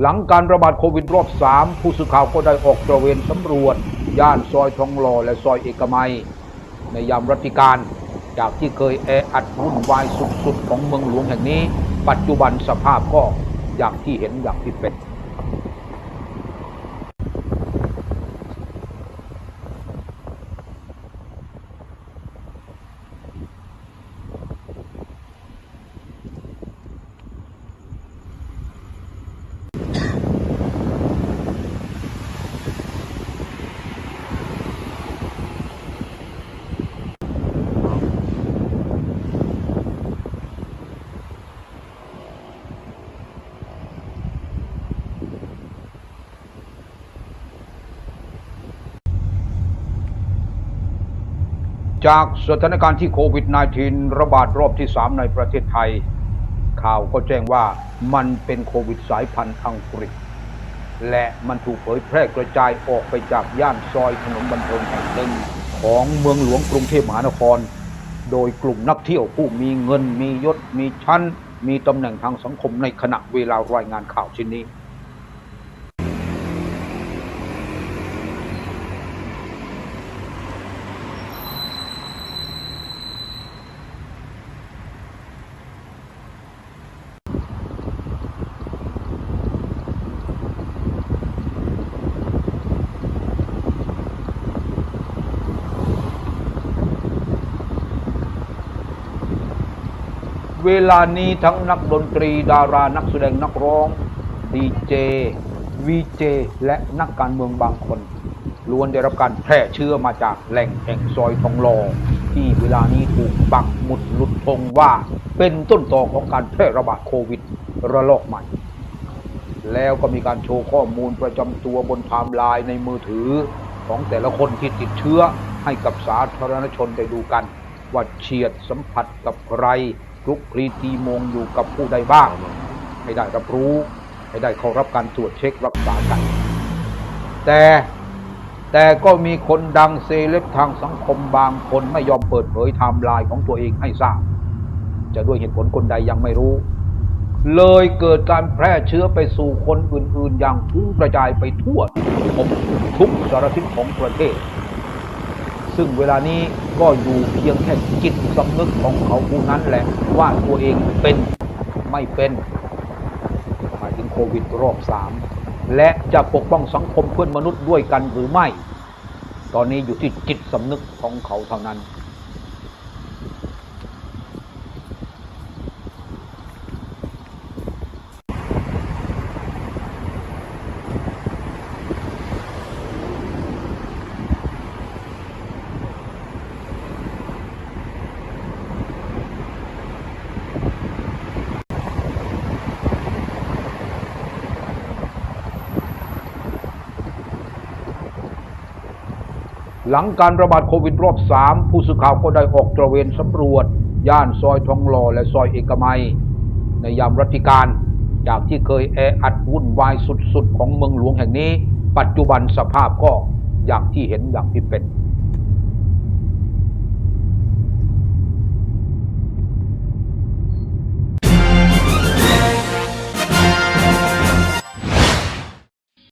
หลังการระบาดโควิดรอบ 3 ผู้สื่อข่าวก็ได้ออกตระเวนสำรวจ ย่านซอยทองหล่อและซอยเอกมัย ในยามรัติการ จากที่เคยแออัดวุ่นวายสุดๆ ของเมืองหลวงแห่งนี้ ปัจจุบันสภาพก็อย่างที่เห็นอย่างที่เป็น จากสถานการณ์ที่โควิด -19 ระบาดรอบที่ 3 ในประเทศไทย ข่าวก็แจ้งว่ามันเป็นโควิดสายพันธุ์อังกฤษ และมันถูกเผยแพร่กระจายออกไปจากย่านซอยถนนบันเทิงแห่งหนึ่งของเมืองหลวงกรุงเทพมหานคร โดยกลุ่มนักเที่ยวผู้มีเงินมียศ มีชั้น มีตำแหน่งทางสังคมในขณะเวลารายงานข่าวชิ้นนี้ เวลานี้ทั้งนักดนตรีดารานักแสดงนักร้องดีเจวีเจและนักการเมืองบางคนล้วนได้รับการแพร่เชื้อมาจากแหล่งแห่งซอยทองหลอที่เวลานี้ถูกปักหมุดหลุดธงว่าเป็นต้นตอของการแพร่ระบาดโควิดระลอกใหม่ แล้วก็มีการโชว์ข้อมูลประจำตัวบนไทม์ไลน์ในมือถือ ของแต่ละคนที่ติดเชื้อให้กับสาธารณชนได้ดูกัน ว่าเฉียดสัมผัสกับใคร คลุกคลีตีมงอยู่กับผู้ใดบ้าง ให้ได้รับรู้ ให้ได้เข้ารับการตรวจเช็ครักษากัน แต่แต่ก็มีคนดังเซเลบทางสังคมบางคนไม่ยอมเปิดเผยไทม์ไลน์ของตัวเองให้ทราบ จะด้วยเหตุผลคนใดยังไม่รู้ เลยเกิดการแพร่เชื้อไปสู่คนอื่นๆ อย่างพุ่งกระจายไปทั่วทุกทุกสารทิศของประเทศ ซึ่งเวลานี้ก็อยู่เพียงแค่จิตสำนึกของเขาผู้นั้นแหละ ว่าตัวเองเป็นไม่เป็นหมายถึงโควิดรอบสามและจะปกป้องสังคมเพื่อนมนุษย์ด้วยกันหรือไม่ ตอนนี้อยู่ที่จิตสำนึกของเขาเท่านั้น หลังการระบาดโควิดรอบ 3 ผู้สื่อข่าวก็ได้ออกตระเวนสำรวจ ย่านซอยทองหล่อและซอยเอกมัย ในยามรัติการ จากที่เคยแออัดวุ่นวายสุดๆ ของเมืองหลวงแห่งนี้ ปัจจุบันสภาพก็อย่างที่เห็นอย่างที่เป็น